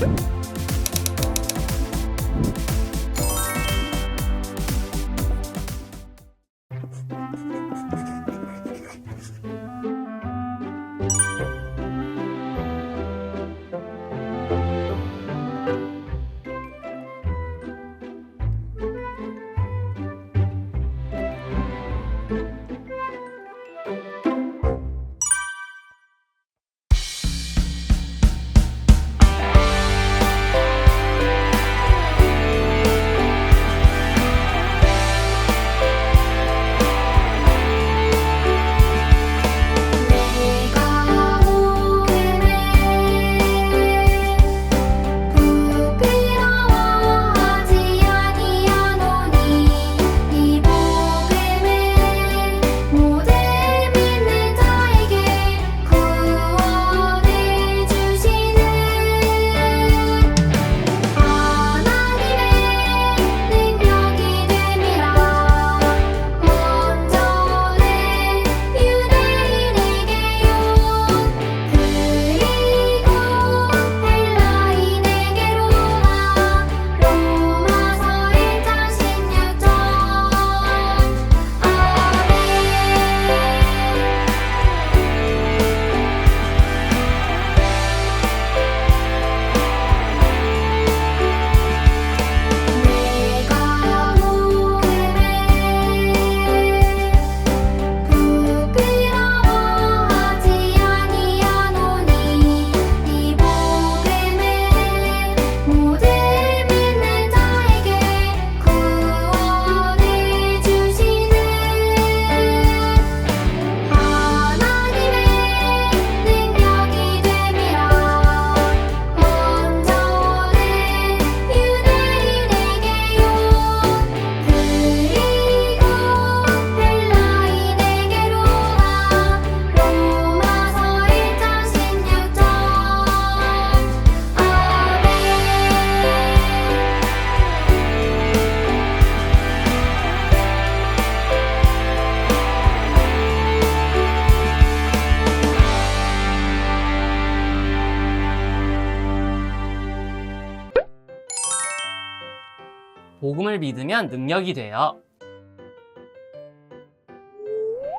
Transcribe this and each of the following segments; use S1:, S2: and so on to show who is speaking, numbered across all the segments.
S1: Woo! 복음을
S2: 믿으면 능력이 돼요.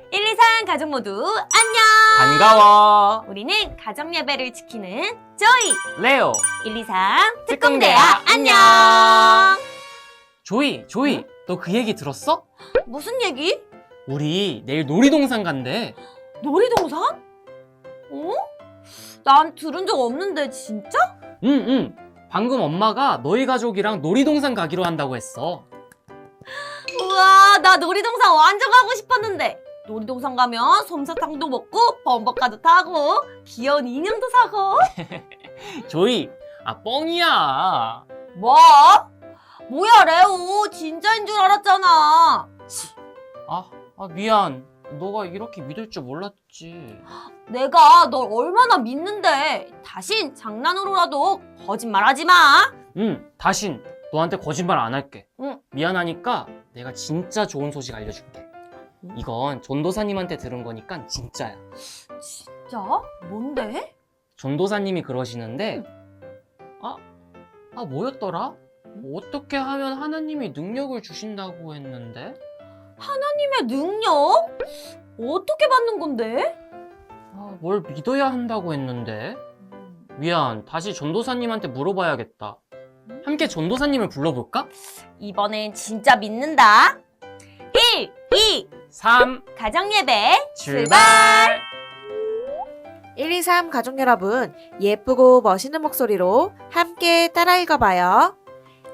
S3: 1, 2, 3 가족 모두 안녕!
S2: 반가워.
S3: 우리는 가정 예배를 지키는 조이!
S2: 레오.
S3: 1, 2, 3
S2: 특공대야,
S3: 특공대야 안녕!
S2: 조이, 조이. 너 그 얘기 들었어?
S3: 무슨 얘기?
S2: 우리 내일 놀이동산 간대.
S3: 놀이동산? 어? 난 들은 적 없는데 진짜?
S2: 응, 응. 방금 엄마가 너희 가족이랑 놀이동산 가기로 한다고 했어.
S3: 우와 나 놀이동산 완전 가고 싶었는데 놀이동산 가면 솜사탕도 먹고 범벅카도 타고 귀여운 인형도 사고
S2: 조이, 아, 뻥이야.
S3: 뭐? 뭐야 레오 진짜인 줄 알았잖아
S2: 아, 아, 미안. 너가 이렇게 믿을 줄 몰랐지.
S3: 내가 널 얼마나 믿는데 다신 장난으로라도 거짓말하지 마
S2: 응, 다신 너한테 거짓말 안 할게.
S3: 응.
S2: 미안하니까 내가 진짜 좋은 소식 알려줄게.
S3: 응?
S2: 이건 전도사님한테 들은 거니까 진짜야.
S3: 진짜? 뭔데?
S2: 전도사님이 그러시는데, 아, 아, 뭐였더라? 어떻게 하면 하나님이 능력을 주신다고 했는데?
S3: 하나님의 능력? 어떻게 받는 건데?
S2: 아, 뭘 믿어야 한다고 했는데? 미안, 다시 전도사님한테 물어봐야겠다. 함께 전도사님을 불러볼까?
S3: 이번엔 진짜 믿는다 1, 2,
S2: 3,
S3: 가정예배
S2: 출발!
S4: 1, 2, 3 가족 여러분, 예쁘고 멋있는 목소리로 함께 따라 읽어봐요.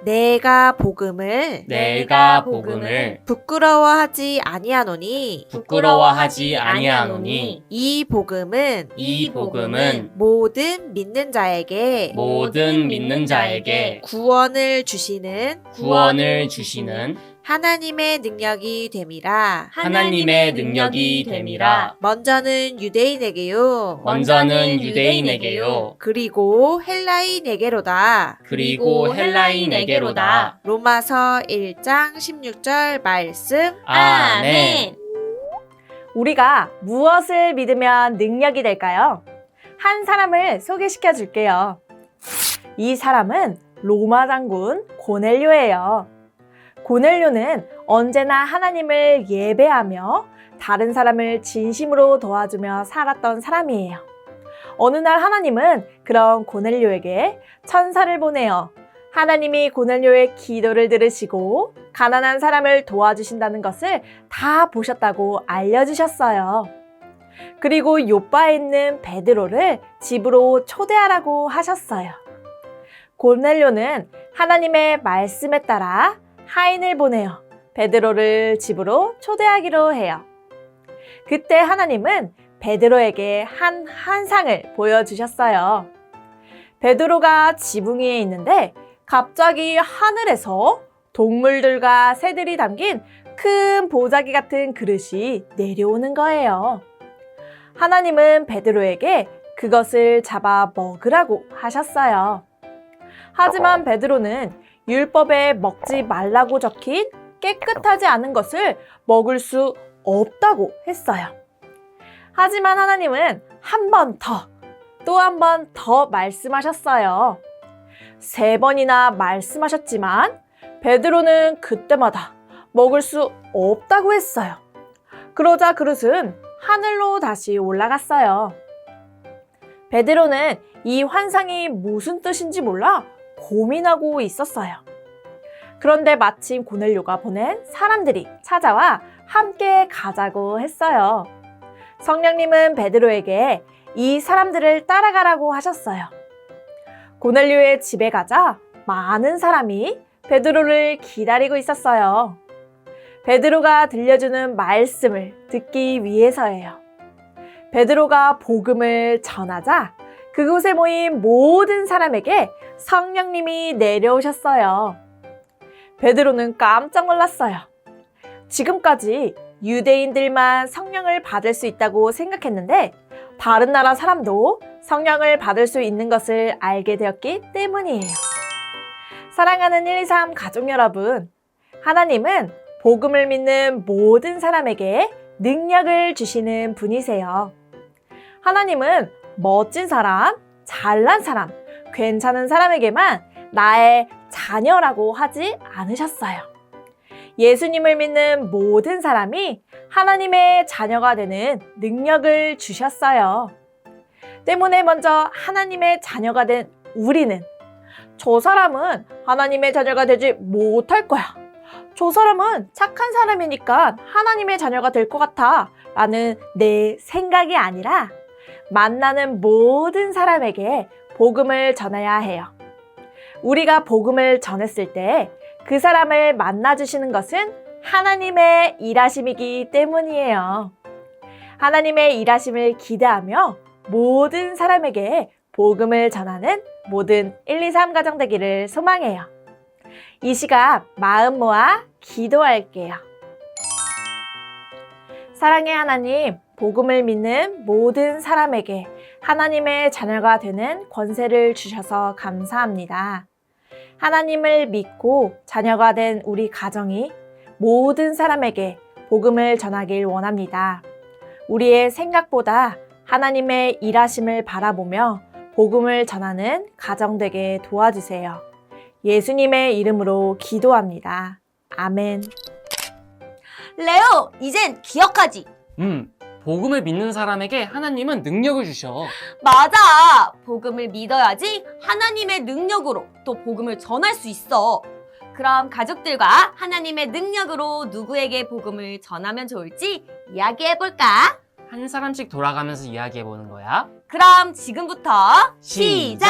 S4: 내가 복음을
S2: 내가 복음을
S4: 부끄러워하지 아니하노니
S2: 부끄러워하지 아니하노니
S4: 이 복음은
S2: 이 복음은
S4: 모든 믿는 자에게
S2: 모든 믿는 자에게
S4: 구원을 주시는
S2: 구원을 주시는
S4: 하나님의 능력이 됨이라.
S2: 하나님의 능력이 됨이라.
S4: 먼저는 유대인에게요.
S2: 먼저는 유대인에게요.
S4: 그리고 헬라인에게로다.
S2: 그리고 헬라인에게로다.
S4: 로마서 1장 16절 말씀.
S2: 아멘.
S5: 우리가 무엇을 믿으면 능력이 될까요? 한 사람을 소개시켜 줄게요. 이 사람은 로마 장군 고넬료예요. 고넬료는 언제나 하나님을 예배하며 다른 사람을 진심으로 도와주며 살았던 사람이에요. 어느 날 하나님은 그런 고넬료에게 천사를 보내어 하나님이 고넬료의 기도를 들으시고 가난한 사람을 도와주신다는 것을 다 보셨다고 알려주셨어요. 그리고 요바에 있는 베드로를 집으로 초대하라고 하셨어요. 고넬료는 하나님의 말씀에 따라 하인을 보내어 베드로를 집으로 초대하기로 해요. 그때 하나님은 베드로에게 한 환상을 보여주셨어요. 베드로가 지붕 위에 있는데 갑자기 하늘에서 동물들과 새들이 담긴 큰 보자기 같은 그릇이 내려오는 거예요. 하나님은 베드로에게 그것을 잡아 먹으라고 하셨어요. 하지만 베드로는 율법에 먹지 말라고 적힌 깨끗하지 않은 것을 먹을 수 없다고 했어요. 하지만 하나님은 한 번 더, 또 한 번 더 말씀하셨어요. 세 번이나 말씀하셨지만 베드로는 그때마다 먹을 수 없다고 했어요. 그러자 그릇은 하늘로 다시 올라갔어요. 베드로는 이 환상이 무슨 뜻인지 몰라 고민하고 있었어요. 그런데 마침 고넬료가 보낸 사람들이 찾아와 함께 가자고 했어요. 성령님은 베드로에게 이 사람들을 따라가라고 하셨어요. 고넬료의 집에 가자 많은 사람이 베드로를 기다리고 있었어요. 베드로가 들려주는 말씀을 듣기 위해서예요. 베드로가 복음을 전하자 그곳에 모인 모든 사람에게 성령님이 내려오셨어요. 베드로는 깜짝 놀랐어요. 지금까지 유대인들만 성령을 받을 수 있다고 생각했는데 다른 나라 사람도 성령을 받을 수 있는 것을 알게 되었기 때문이에요. 사랑하는 123 가족 여러분, 하나님은 복음을 믿는 모든 사람에게 능력을 주시는 분이세요. 하나님은 멋진 사람, 잘난 사람, 괜찮은 사람에게만 나의 자녀라고 하지 않으셨어요. 예수님을 믿는 모든 사람이 하나님의 자녀가 되는 능력을 주셨어요. 때문에 먼저 하나님의 자녀가 된 우리는 저 사람은 하나님의 자녀가 되지 못할 거야. 저 사람은 착한 사람이니까 하나님의 자녀가 될 것 같아. 라는 내 생각이 아니라 만나는 모든 사람에게 복음을 전해야 해요. 우리가 복음을 전했을 때 그 사람을 만나주시는 것은 하나님의 일하심이기 때문이에요. 하나님의 일하심을 기대하며 모든 사람에게 복음을 전하는 모든 1, 2, 3 가정 되기를 소망해요. 이 시간 마음 모아 기도할게요. 사랑의 하나님, 복음을 믿는 모든 사람에게 하나님의 자녀가 되는 권세를 주셔서 감사합니다. 하나님을 믿고 자녀가 된 우리 가정이 모든 사람에게 복음을 전하길 원합니다. 우리의 생각보다 하나님의 일하심을 바라보며 복음을 전하는 가정 되게 도와주세요. 예수님의 이름으로 기도합니다. 아멘.
S3: 레오, 이젠 기억하지?
S2: 음, 복음을 믿는 사람에게 하나님은 능력을 주셔.
S3: 맞아. 복음을 믿어야지 하나님의 능력으로 또 복음을 전할 수 있어. 그럼 가족들과 하나님의 능력으로 누구에게 복음을 전하면 좋을지 이야기해볼까?
S2: 한 사람씩 돌아가면서 이야기해 보는 거야.
S3: 그럼 지금부터
S2: 시작!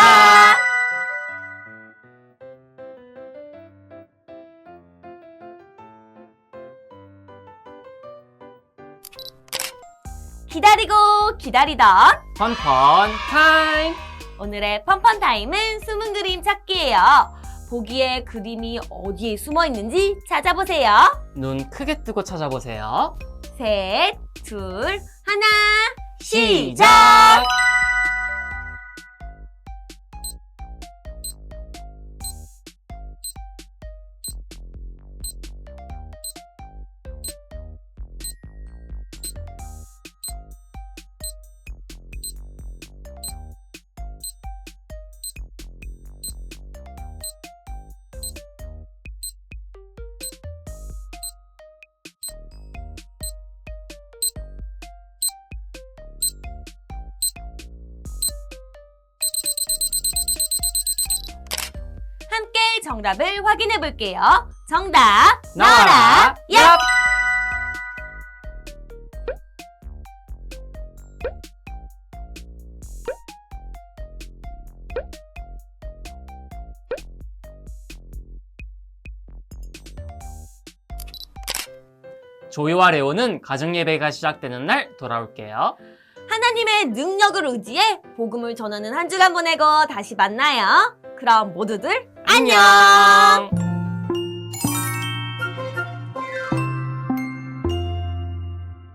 S3: 기다리고 기다리던
S2: 펀펀 타임!
S3: 오늘의 펀펀 타임은 숨은 그림 찾기예요. 보기에 그림이 어디에 숨어 있는지 찾아보세요.
S2: 눈 크게 뜨고 찾아보세요.
S3: 셋, 둘, 하나,
S2: 시작!
S1: 정답을 확인해 볼게요. 정답
S2: 나와라.
S1: 얍!
S2: 얍! 조이와 레오는 가정 예배가 시작되는 날 돌아올게요.
S1: 하나님의 능력을 의지해 복음을 전하는 한 주간 보내고 다시 만나요. 그럼 모두들!
S2: 안녕.